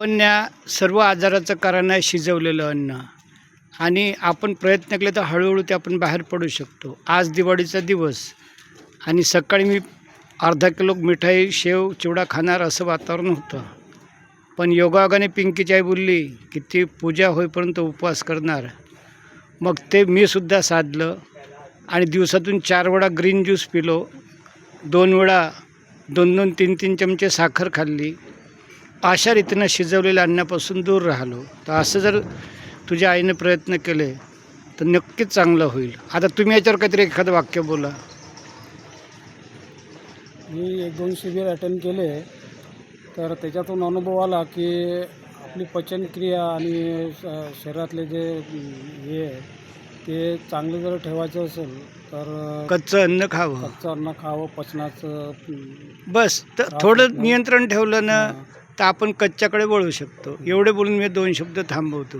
अन्या सर्व आजाराचं कारण आहे शिजवलेलं अन्न. आणि आपण प्रयत्न केले तर हळूहळू ते आपण बाहेर पडू शकतो. आज दिवाळीचा दिवस. आणि सकाळी मी अर्धा किलो मिठाई शेव चिवडा खाणार असं वातावरण होतं. पण योगायोगाने पिंकीची आई बोलली की ती पूजा होईपर्यंत उपवास करणार. मग ते मी सुद्धा साधलं. आणि दिवसातून चार वेळा ग्रीन ज्यूस पिलो. दोन वेळा दोन दोन तीन तीन चमचे साखर खाल्ली. अशा रीतीनं शिजवलेल्या अन्नापासून दूर राहिलो. तर असं जर तुझ्या आईने प्रयत्न केले तर नक्कीच चांगलं होईल. आता तुम्ही याच्यावर काहीतरी एखादं वाक्य बोला. मी एक दोन शिबिर अटेंड केले. तर त्याच्यातून अनुभव आला की आपली पचनक्रिया आणि श- शरीरातले जे हे आहे, ते चांगले जर ठेवायचं असेल तर कच्चं अन्न खावं. कच्चं अन्न खावं पचनाचं बस तर थोडं. नियंत्रण ठेवलं ना. तर आपण कच्च्याकडे वळू शकतो. एवढे बोलून मी दोन शब्द थांबवतो.